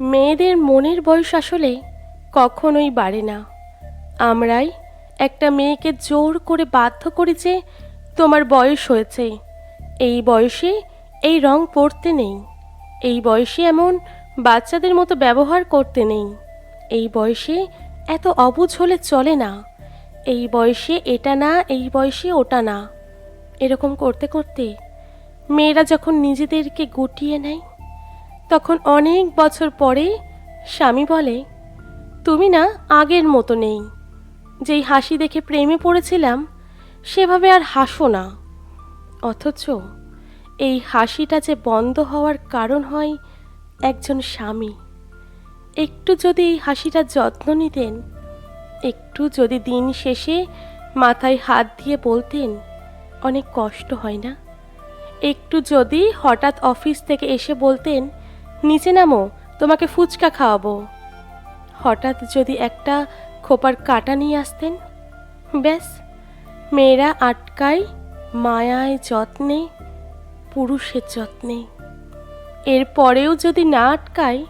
মেয়েদের মনের বয়স আসলে কখনোই বাড়ে না। আমরাই একটা মেয়েকে জোর করে বাধ্য করি যে তোমার বয়স হয়েছে। এই বয়সে এই রং পরতে নেই। এই বয়সে এমন বাচ্চাদের মতো ব্যবহার করতে নেই। এই বয়সে এত অবুঝ হলে চলে না। এই বয়সে এটা না, এই বয়সে ওটা না। এরকম করতে করতে মেয়েরা যখন নিজেদেরকে গুটিয়ে নেয় তখন অনেক বছর পরে স্বামী বলে, তুমি না আগের মতো নেই। যেই হাসি দেখে প্রেমে পড়েছিলাম, সেভাবে আর হাসো না। অথচ এই হাসিটা যে বন্ধ হওয়ার কারণ হয় একজন স্বামী। একটু যদি এই হাসিটার যত্ন নিতেন, একটু যদি দিন শেষে মাথায় হাত দিয়ে বলতেন, অনেক কষ্ট হয় না? একটু যদি হঠাৎ অফিস থেকে এসে বলতেন নিচে নামো, তোমাকে ফুচকা খাওয়াবো। হঠাৎ যদি একটা খোপার কাটা নিয়ে আসতেন? ব্যাস, মেয়েরা আটকায় মায়ায় যত্নে, পুরুষের যত্নে। এরপরেও যদি না আটকায়,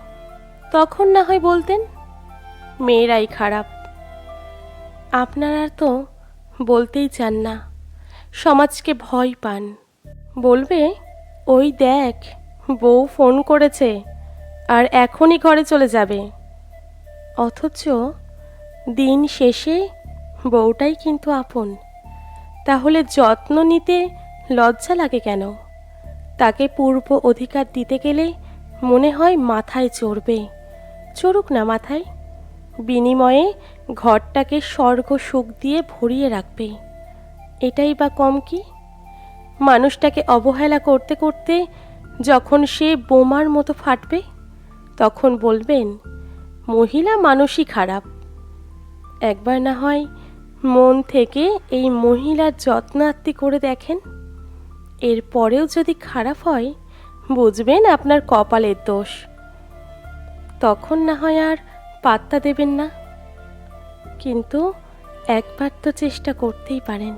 তখন না হয় বলতেন, মেয়েরাই খারাপ। আপনারা তো বলতেই চান না, সমাজকে ভয় পান। বলবে, ওই দেখ বউ ফোন করেছে আর এখনই ঘরে চলে যাবে। অথচ দিন শেষে বউটাই কিন্তু আপন। তাহলে যত্ন নিতে লজ্জা লাগে কেন? তাকে পূর্ব অধিকার দিতে গেলে মনে হয় মাথায় চড়বে। চড়ুক না মাথায়, বিনিময়ে ঘরটাকে স্বর্গ সুখ দিয়ে ভরিয়ে রাখবে। এটাই বা কম কি? মানুষটাকে অবহেলা করতে করতে যখন সে বোমার মতো ফাটবে, তখন বলবেন, মহিলা মানুষই খারাপ। একবার না হয় মন থেকে এই মহিলার যত্নার্তি করে দেখেন। এরপরেও যদি খারাপ হয়, বুঝবেন আপনার কপালের দোষ। তখন না হয় আর পাত্তা দেবেন না। কিন্তু একবার তো চেষ্টা করতেই পারেন।